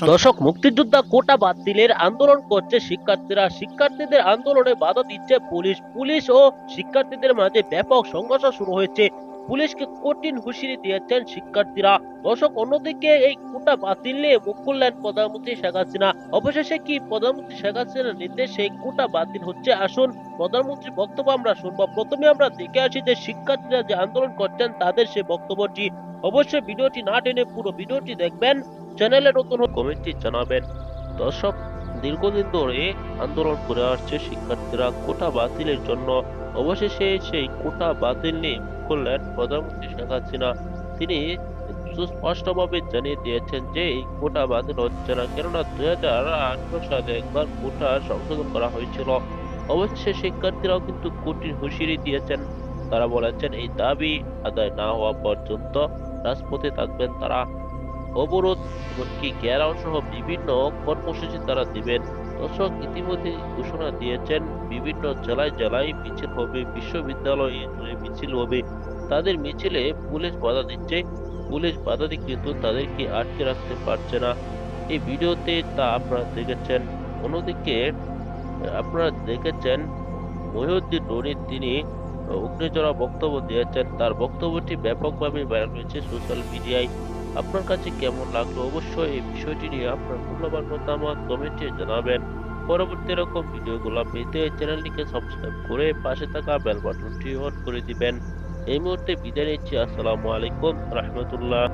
দর্শক, মুক্তিযোদ্ধা কোটা বাতিলের আন্দোলন করছে শিক্ষার্থীরা। শিক্ষার্থীদের আন্দোলনে বাধা দিচ্ছে পুলিশ। পুলিশ ও শিক্ষার্থীদের মাঝে ব্যাপক সংঘর্ষ শুরু হয়েছে। পুলিশকে কঠিন হুঁশিয়ারি দিয়েছেন শিক্ষার্থীরা। দর্শক, অন্যদিকে এই কোটা বাতিল নিয়ে মুখ খুললেন প্রধানমন্ত্রী শেখ হাসিনা। অবশেষে কি প্রধানমন্ত্রী শেখ হাসিনার নির্দেশে কোটা বাতিল হচ্ছে? আসুন প্রধানমন্ত্রীর বক্তব্য আমরা শুনব। প্রথমে আমরা দেখে আসি যে শিক্ষার্থীরা যে আন্দোলন করছেন, তাদের সেই বক্তব্যটি। অবশ্যই ভিডিওটি না টেনে পুরো ভিডিওটি দেখবেন। চ্যানেলে নতুন কমেন্টটি জানাবেন। দর্শক, দীর্ঘদিন ধরে আন্দোলন করে আসছে শিক্ষার্থীরা কোটা বাতিলের জন্য। অবশেষে সেই কোটা বাতিল নিয়ে মুখ খুললেন প্রধানমন্ত্রী শেখ হাসিনা। তিনি সুস্পষ্টভাবে জানিয়ে দিয়েছেন যে, এই কোটা বাতিল হচ্ছে না কেননা দুই হাজার আঠারো সালে একবার কোটা সংশোধন করা হয়েছিল। অবশেষে শিক্ষার্থীরাও কিন্তু কঠিন হুঁশিয়ারি দিয়েছেন। তারা বলেছেন, এই দাবি আদায় না হওয়া পর্যন্ত রাজপথে থাকবেন তারা। অবরোধ, এমনকি ঘেরাও সহ বিভিন্ন কর্মসূচি তারা দিবেন। দর্শক, ইতিমধ্যে ঘোষণা দিয়েছেন, বিভিন্ন জেলায় জেলায় মিছিল হবে, বিশ্ববিদ্যালয়ে মিছিল হবে। তাদের মিছিলে পুলিশ বাধা দিচ্ছে। পুলিশ বাধা দিয়ে কিন্তু তাদেরকে আটকে রাখতে পারছে না। এই ভিডিওতে তা আপনারা দেখেছেন। অন্যদিকে, আপনারা দেখেছেন, মহিউদ্দিন রনি তিনি অগ্নিজরা বক্তব্য দিয়েছেন। তার বক্তব্যটি ব্যাপকভাবে ভাইরাল হয়েছে সোশ্যাল মিডিয়ায়। আপনার কাছে কেমন লাগল অবশ্যই এই বিষয়টি নিয়ে আপনার মূল্যবান মতামত কমেন্টে জানাবেন। পরবর্তী এরকম ভিডিওগুলো পেতে চ্যানেলটিকে সাবস্ক্রাইব করে পাশে থাকা বেল বাটনটি অন করে দিবেন। এই মুহূর্তে বিদায় নিচ্ছি। আসসালামু আলাইকুম। রহমতুল্লাহ।